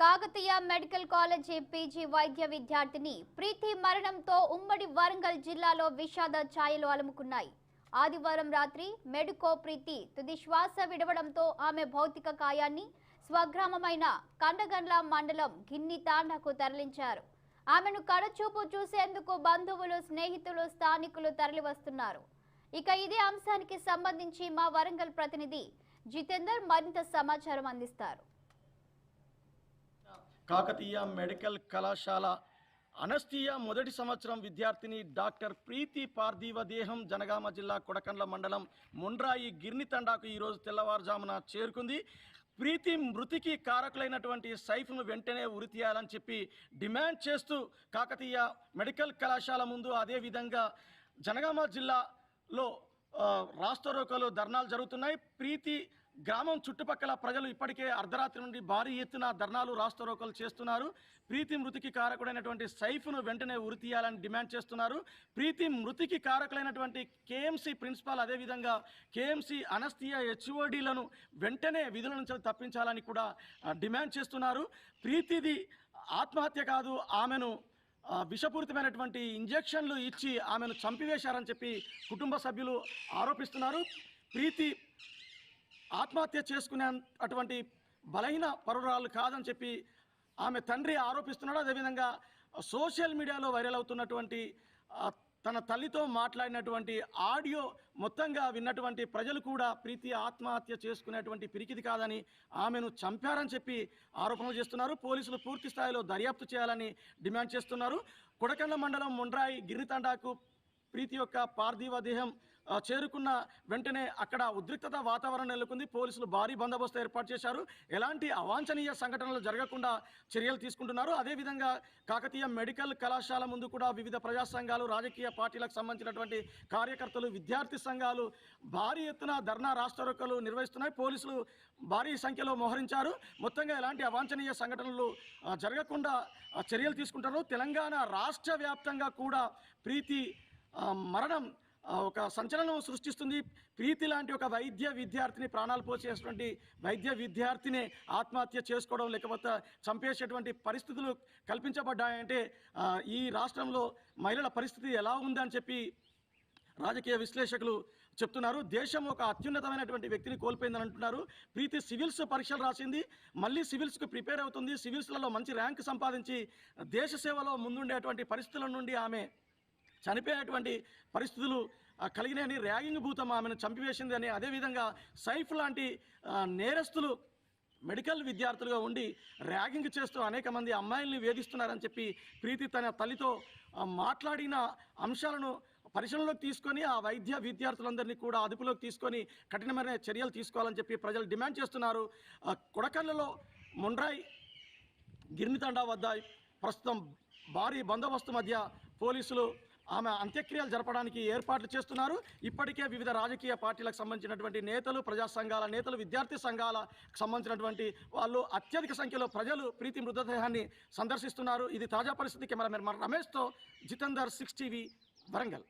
Kakatiya medical college PG వైద్య విద్యార్థిని ప్రీతి మరణంతో ఉమ్మడి వరంగల్ జిల్లాలో విషాద ఛాయలు అలుముకున్నాయి. ఆదివారం రాత్రి మెడుకో ప్రీతి తుది శ్వాస విడవడంతో ఆమె భౌతిక కాయాన్ని స్వగ్రామమైన కండగండ్ల మండలం గిన్ని తాండాకు తరలించారు. ఆమెను కడచూపు చూసేందుకు బంధువులు స్నేహితులు స్థానికులు తరలివస్తున్నారు. ఇక ఇదే అంశానికి సంబంధించి మా వరంగల్ ప్రతినిధి జితేందర్ మరింత సమాచారం అందిస్తారు. కాకతీయ మెడికల్ కళాశాల అనస్థియా మొదటి సంవత్సరం విద్యార్థిని డాక్టర్ ప్రీతి పార్థివ దేహం జనగామ జిల్లా కొడకండ్ల మండలం ముండ్రాయి గిర్నితండాకు ఈరోజు తెల్లవారుజామున చేరుకుంది. ప్రీతి మృతికి కారకులైనటువంటి సైఫ్ను వెంటనే ఉరి తీయాలని చెప్పి డిమాండ్ చేస్తూ కాకతీయ మెడికల్ కళాశాల ముందు అదేవిధంగా జనగామ జిల్లాలో ఆ, రాస్తారోకలు ధర్నాలు జరుగుతున్నాయి. ప్రీతి గ్రామం చుట్టుపక్కల ప్రజలు ఇప్పటికే అర్ధరాత్రి నుండి భారీ ఎత్తున ధర్నాలు రాస్తారోకలు చేస్తున్నారు. ప్రీతి మృతికి కారకుడైనటువంటి సైఫ్ను వెంటనే ఉరి తీయాలని డిమాండ్ చేస్తున్నారు. ప్రీతి మృతికి కారకులైనటువంటి కేఎంసీ ప్రిన్సిపాల్ అదేవిధంగా కేఎంసీ అనస్థియా హెచ్ఓడీలను వెంటనే విధుల నుంచి తప్పించాలని కూడా డిమాండ్ చేస్తున్నారు. ప్రీతిది ఆత్మహత్య కాదు ఆమెను విషపూరితమైనటువంటి ఇంజెక్షన్లు ఇచ్చి ఆమెను చంపివేశారని చెప్పి కుటుంబ సభ్యులు ఆరోపిస్తున్నారు. ప్రీతి ఆత్మహత్య చేసుకునే అటువంటి బలహీన పరురాలు కాదని చెప్పి ఆమె తండ్రి ఆరోపిస్తున్నాడు. అదేవిధంగా సోషల్ మీడియాలో వైరల్ అవుతున్నటువంటి తన తల్లితో మాట్లాడినటువంటి ఆడియో మొత్తంగా విన్నటువంటి ప్రజలు కూడా ప్రీతి ఆత్మహత్య చేసుకునేటువంటి పిరికిది కాదని ఆమెను చంపారని చెప్పి ఆరోపణలు చేస్తున్నారు. పోలీసులు పూర్తి స్థాయిలో దర్యాప్తు చేయాలని డిమాండ్ చేస్తున్నారు. కొడకండ్ల మండలం ముండ్రాయి గిరితండాకు ప్రీతి యొక్క పార్థివ దేహం చేరుకున్న వెంటనే అక్కడ ఉద్రిక్తత వాతావరణం నెలకొంది. పోలీసులు భారీ బందోబస్తు ఏర్పాటు చేశారు. ఎలాంటి అవాంఛనీయ సంఘటనలు జరగకుండా చర్యలు తీసుకుంటున్నారు. అదేవిధంగా కాకతీయ మెడికల్ కళాశాల ముందు కూడా వివిధ ప్రజా సంఘాలు రాజకీయ పార్టీలకు సంబంధించినటువంటి కార్యకర్తలు విద్యార్థి సంఘాలు భారీ ఎత్తున ధర్నా రాస్తారోకలు నిర్వహిస్తున్నాయి. పోలీసులు భారీ సంఖ్యలో మోహరించారు. మొత్తంగా ఎలాంటి అవాంఛనీయ సంఘటనలు జరగకుండా చర్యలు తీసుకుంటారు. తెలంగాణ రాష్ట్ర వ్యాప్తంగా కూడా ప్రీతి మరణం ఒక సంచలనం సృష్టిస్తుంది. ప్రీతి లాంటి ఒక వైద్య విద్యార్థిని ప్రాణాలు పోసేటువంటి వైద్య విద్యార్థిని ఆత్మహత్య చేసుకోవడం లేకపోతే చంపేసేటువంటి పరిస్థితులు కల్పించబడ్డాయంటే ఈ రాష్ట్రంలో మహిళల పరిస్థితి ఎలా ఉందని చెప్పి రాజకీయ విశ్లేషకులు చెప్తున్నారు. దేశం ఒక అత్యున్నతమైనటువంటి వ్యక్తిని కోల్పోయిందని అంటున్నారు. ప్రీతి సివిల్స్ పరీక్షలు రాసింది. మళ్ళీ సివిల్స్కు ప్రిపేర్ అవుతుంది. సివిల్స్లలో మంచి ర్యాంక్ సంపాదించి దేశ సేవలో ముందుండేటువంటి పరిస్థితుల నుండి ఆమె చనిపోయేటువంటి పరిస్థితులు కలిగినాయని ర్యాగింగ్ భూతం ఆమెను చంపివేసింది అని అదేవిధంగా సైఫ్ లాంటి నేరస్తులు మెడికల్ విద్యార్థులుగా ఉండి ర్యాగింగ్ చేస్తూ అనేక మంది అమ్మాయిల్ని వేధిస్తున్నారని చెప్పి ప్రీతి తన తల్లితో మాట్లాడిన అంశాలను పరిశీలనలోకి తీసుకొని ఆ వైద్య విద్యార్థులందరినీ కూడా అదుపులోకి తీసుకొని కఠినమైన చర్యలు తీసుకోవాలని చెప్పి ప్రజలు డిమాండ్ చేస్తున్నారు. కొడకళ్ళలో ముండ్రాయి గిర్నితండా వద్ద ప్రస్తుతం భారీ బందోబస్తు మధ్య పోలీసులు ఆమె అంత్యక్రియలు జరపడానికి ఏర్పాట్లు చేస్తున్నారు. ఇప్పటికే వివిధ రాజకీయ పార్టీలకు సంబంధించినటువంటి నేతలు ప్రజా సంఘాల నేతలు విద్యార్థి సంఘాలకు సంబంధించినటువంటి వాళ్ళు అత్యధిక సంఖ్యలో ప్రజలు ప్రీతి మృతదేహాన్ని సందర్శిస్తున్నారు. ఇది తాజా పరిస్థితి. కెమెరామెన్ రమేష్తో జితేందర్ సిక్స్ టీవీ వరంగల్.